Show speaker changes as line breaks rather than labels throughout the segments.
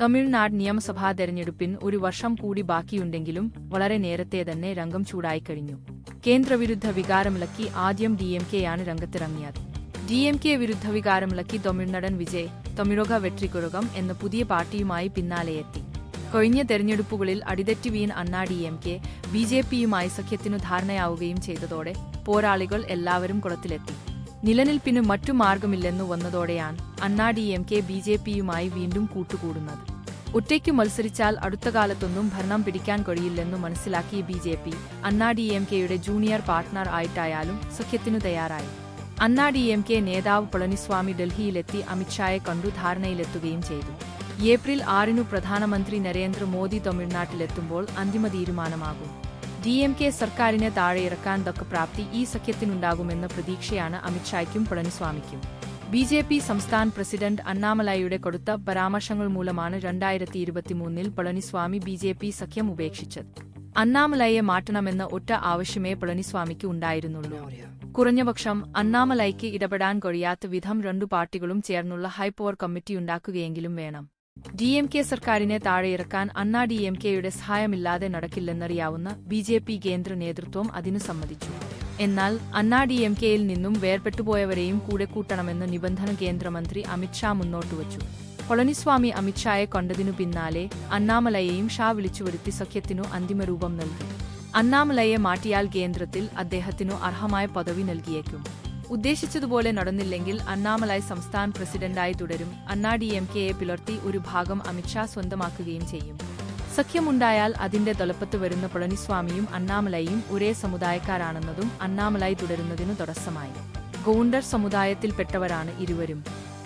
തമിഴ്നാട് നിയമസഭാ തെരഞ്ഞെടുപ്പിന് ഒരു വർഷം കൂടി ബാക്കിയുണ്ടെങ്കിലും വളരെ നേരത്തെ തന്നെ രംഗം ചൂടായി കഴിഞ്ഞു. കേന്ദ്രവിരുദ്ധ വികാരമിളക്കി ആദ്യം ഡി എം കെയാണ് രംഗത്തിറങ്ങിയത്. ഡി എം കെ വിരുദ്ധ വികാരമിളക്കി തമിഴ്നടൻ വിജയ് തമിഴക വെട്രിക്കുഴകം എന്ന പുതിയ പാർട്ടിയുമായി പിന്നാലെയെത്തി. കഴിഞ്ഞ തെരഞ്ഞെടുപ്പുകളിൽ അടിതെറ്റി വീൻ Anna D M K B J പിയുമായി സഖ്യത്തിനു ധാരണയാവുകയും ചെയ്തതോടെ പോരാളികൾ എല്ലാവരും കുളത്തിലെത്തി. നിലനിൽപ്പിന് മറ്റു മാർഗമില്ലെന്നു വന്നതോടെയാണ് Anna D M K B J പിയുമായി വീണ്ടും കൂട്ടുകൂടുന്നത്. ഒറ്റയ്ക്കു മത്സരിച്ചാൽ അടുത്ത കാലത്തൊന്നും ഭരണം പിടിക്കാൻ കഴിയില്ലെന്നു മനസ്സിലാക്കി B J P. Anna D M കെയുടെ ജൂനിയർ പാർട്ട്ണർ ആയിട്ടായാലും സഖ്യത്തിനു തയ്യാറായി. അണ്ണാ ഡി എം കെ നേതാവ് പളനിസ്വാമി ഡൽഹിയിലെത്തി അമിത്ഷായെ കണ്ടു ധാരണയിലെത്തുകയും ചെയ്തു. ഏപ്രിൽ ആറിനു പ്രധാനമന്ത്രി നരേന്ദ്രമോദി തമിഴ്നാട്ടിലെത്തുമ്പോൾ അന്തിമ തീരുമാനമാകും. ഡി എം കെ സർക്കാരിനെ താഴെയിറക്കാൻ തക്ക പ്രാപ്തി ഈ സഖ്യത്തിനുണ്ടാകുമെന്ന പ്രതീക്ഷയാണ് അമിത്ഷായ്ക്കും പളനിസ്വാമിക്കും. ബി ജെ പി സംസ്ഥാന പ്രസിഡന്റ് അണ്ണാമലൈയുടെ കൊടുത്ത പരാമർശങ്ങൾ മൂലമാണ് രണ്ടായിരത്തി ഇരുപത്തിമൂന്നിൽ പളനിസ്വാമി ബി ജെ പി സഖ്യം ഉപേക്ഷിച്ചത്. അണ്ണാമലയെ മാറ്റണമെന്ന ഒറ്റ ആവശ്യമേ പളനിസ്വാമിക്ക് ഉണ്ടായിരുന്നുള്ളൂ. കുറഞ്ഞപക്ഷം അണ്ണാമലയ്ക്ക് ഇടപെടാൻ കഴിയാത്ത വിധം രണ്ടു പാർട്ടികളും ചേർന്നുള്ള ഹൈപ്പവർ കമ്മിറ്റിയുണ്ടാക്കുകയെങ്കിലും വേണം. ഡി എം കെ സർക്കാരിനെ താഴെയിറക്കാൻ അണ്ണാ ഡി എം കെയുടെ സഹായമില്ലാതെ നടക്കില്ലെന്നറിയാവുന്ന ബി ജെ പി കേന്ദ്ര നേതൃത്വം അതിനു സമ്മതിച്ചു. എന്നാൽ അണ്ണാ ഡി എം കെയിൽ നിന്നും വേർപെട്ടുപോയവരെയും കൂടെ കൂട്ടണമെന്ന് നിബന്ധന കേന്ദ്രമന്ത്രി അമിത്ഷാ മുന്നോട്ടുവച്ചു പളനിസ്വാമി അമിത്ഷായെ കണ്ടതിനു പിന്നാലെ അണ്ണാമലയെയും ഷാ വിളിച്ചുവരുത്തി സഖ്യത്തിനു അന്തിമരൂപം നൽകി. അണ്ണാമലയെ മാറ്റിയാൽ കേന്ദ്രത്തിൽ അദ്ദേഹത്തിനു അർഹമായ പദവി നൽകിയേക്കും. ഉദ്ദേശിച്ചതുപോലെ നടന്നില്ലെങ്കിൽ അണ്ണാമലൈ സംസ്ഥാന പ്രസിഡന്റായി തുടരും. അണ്ണാ ഡി എം കെയെ പിളർത്തി ഒരു ഭാഗം അമിത്ഷാ സ്വന്തമാക്കുകയും ചെയ്യും. സഖ്യമുണ്ടായാൽ അതിന്റെ തൊലപ്പത്ത് വരുന്ന പളനിസ്വാമിയും അണ്ണാമലയും ഒരേ സമുദായക്കാരാണെന്നതും അണ്ണാമലായി തുടരുന്നതിനു തടസ്സമായി. ഗോണ്ടർ സമുദായത്തിൽപ്പെട്ടവരാണ് ഇരുവരും.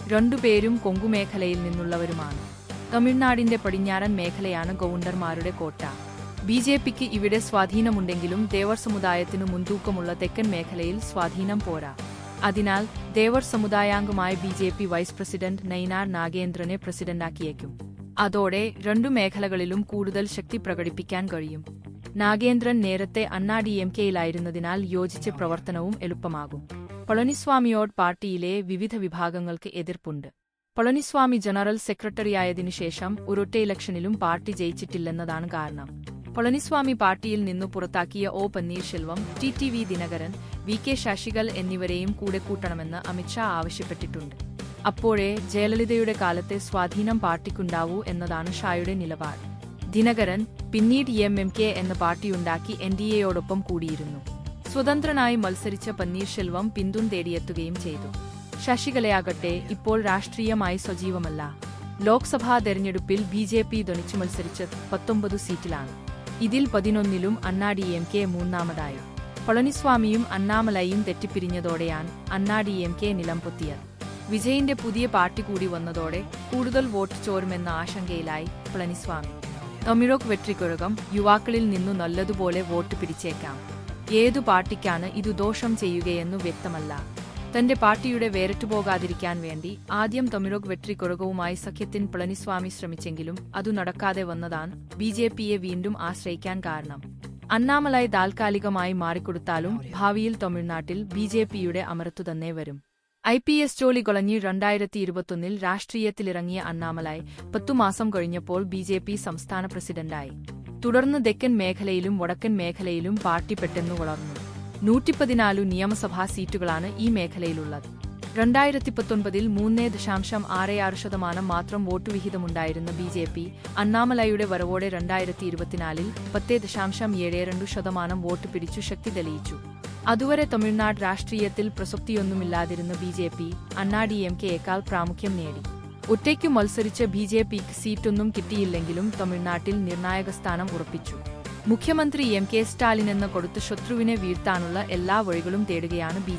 രണ്ടുപേരും കൊങ്കുമേഖലയിൽ നിന്നുള്ളവരുമാണ്. തമിഴ്നാടിന്റെ പടിഞ്ഞാറൻ മേഖലയാണ് ഗൗണ്ടർമാരുടെ കോട്ട. ബി ജെ പിക്ക് ഇവിടെ സ്വാധീനമുണ്ടെങ്കിലും ദേവർ സമുദായത്തിനു മുൻതൂക്കമുള്ള തെക്കൻ മേഖലയിൽ സ്വാധീനം പോരാ. അതിനാൽ Devar സമുദായാംഗമായ B J P vice president Nainar നാഗേന്ദ്രനെ പ്രസിഡന്റാക്കിയേക്കും. അതോടെ രണ്ടു മേഖലകളിലും കൂടുതൽ ശക്തി പ്രകടിപ്പിക്കാൻ കഴിയും. നാഗേന്ദ്രൻ നേരത്തെ അണ്ണാ ഡി എം കെയിലായിരുന്നതിനാൽ യോജിച്ച പ്രവർത്തനവും എളുപ്പമാകും. പളനിസ്വാമിയോട് പാർട്ടിയിലെ വിവിധ വിഭാഗങ്ങൾക്ക് എതിർപ്പുണ്ട്. പളനിസ്വാമി ജനറൽ സെക്രട്ടറിയായതിനു ശേഷം ഒരൊറ്റ ഇലക്ഷനിലും പാർട്ടി ജയിച്ചിട്ടില്ലെന്നതാണ് കാരണം. പളനിസ്വാമി പാർട്ടിയിൽ നിന്നു പുറത്താക്കിയ O Panneerselvam T T V Dinakaran V K Sasikala എന്നിവരെയും കൂടെ കൂട്ടണമെന്ന് അമിത്ഷാ ആവശ്യപ്പെട്ടിട്ടുണ്ട്. അപ്പോഴേ ജയലളിതയുടെ കാലത്തെ സ്വാധീനം പാർട്ടിക്കുണ്ടാവൂ എന്നതാണ് ഷായുടെ നിലപാട്. ദിനകരൻ പിന്നീട് എം എം കെ എന്ന പാർട്ടിയുണ്ടാക്കി എൻ ഡി എയോടൊപ്പം കൂടിയിരുന്നു. സ്വതന്ത്രനായി മത്സരിച്ച പന്നീർശെൽവം പിന്തുണ തേടിയെത്തുകയും ചെയ്തു. ശശികലയാകട്ടെ ഇപ്പോൾ രാഷ്ട്രീയമായി സജീവമല്ല. ലോക്സഭാ തെരഞ്ഞെടുപ്പിൽ ബി ജെ പി ധനിച്ചു മത്സരിച്ച് പത്തൊമ്പത് സീറ്റിലാണ്. ഇതിൽ പതിനൊന്നിലും അണ്ണാ ഡി എം കെ മൂന്നാമതായി. പളനിസ്വാമിയും അണ്ണാമലയും തെറ്റിപ്പിരിഞ്ഞതോടെയാണ് അണ്ണാ ഡി എം കെ നിലംപൊത്തിയത്. വിജയിന്റെ പുതിയ പാർട്ടി കൂടി വന്നതോടെ കൂടുതൽ വോട്ട് ചോരുമെന്ന ആശങ്കയിലായി പളനിസ്വാമി. തമിഴോക്ക് വെട്ടിക്കുഴകം യുവാക്കളിൽ നിന്നു നല്ലതുപോലെ വോട്ട് പിടിച്ചേക്കാം. ഏതു പാർട്ടിക്കാണ് ഇതു ദോഷം ചെയ്യുകയെന്നു വ്യക്തമല്ല. തന്റെ പാർട്ടിയുടെ വേറിട്ടുപോകാതിരിക്കാൻ വേണ്ടി ആദ്യം തമിഴോക് വെട്ടിക്കുഴകവുമായി സഖ്യത്തിൻ പളനിസ്വാമി ശ്രമിച്ചെങ്കിലും അതു നടക്കാതെ വന്നതാണ് ബി ജെ പിയെ വീണ്ടും ആശ്രയിക്കാൻ കാരണം. അണ്ണാമലായി താൽക്കാലികമായി മാറിക്കൊടുത്താലും ഭാവിയിൽ തമിഴ്നാട്ടിൽ ബി ജെ പിയുടെ അമരത്തു തന്നെ വരും. ഐ പി എസ് ജോളി കൊളഞ്ഞ് രണ്ടായിരത്തി ഇരുപത്തൊന്നിൽ രാഷ്ട്രീയത്തിലിറങ്ങിയ അണ്ണാമലായി പത്തുമാസം കഴിഞ്ഞപ്പോൾ ബി ജെ പി സംസ്ഥാന പ്രസിഡന്റായി. തുടർന്ന് തെക്കൻ മേഖലയിലും വടക്കൻ മേഖലയിലും പാർട്ടി പെട്ടെന്ന് വളർന്നു. നൂറ്റിപ്പതിനാലു നിയമസഭാ സീറ്റുകളാണ് ഈ മേഖലയിലുള്ളത്. രണ്ടായിരത്തി പത്തൊൻപതിൽ മൂന്നേ ദശാംശം ആറ് ആറ് ശതമാനം മാത്രം വോട്ട് വിഹിതമുണ്ടായിരുന്ന ബി ജെ പി അണ്ണാമലയുടെ വരവോടെ രണ്ടായിരത്തി ഇരുപത്തിനാലിൽ പത്തേ ദശാംശം ഏഴ് രണ്ടു ശതമാനം വോട്ട് പിടിച്ചു ശക്തി തെളിയിച്ചു. അതുവരെ തമിഴ്നാട് രാഷ്ട്രീയത്തിൽ പ്രസക്തിയൊന്നുമില്ലാതിരുന്ന B J P Anna D M കെയേക്കാൾ പ്രാമുഖ്യം നേടി. ഒറ്റയ്ക്കു മത്സരിച്ച ബി ജെ പിക്ക് സീറ്റൊന്നും കിട്ടിയില്ലെങ്കിലും തമിഴ്നാട്ടിൽ നിർണായക സ്ഥാനം ഉറപ്പിച്ചു. മുഖ്യമന്ത്രി എം കെ സ്റ്റാലിൻ എന്ന കൊടുത്ത ശത്രുവിനെ വീഴ്ത്താനുള്ള എല്ലാ വഴികളും തേടുകയാണ് ബി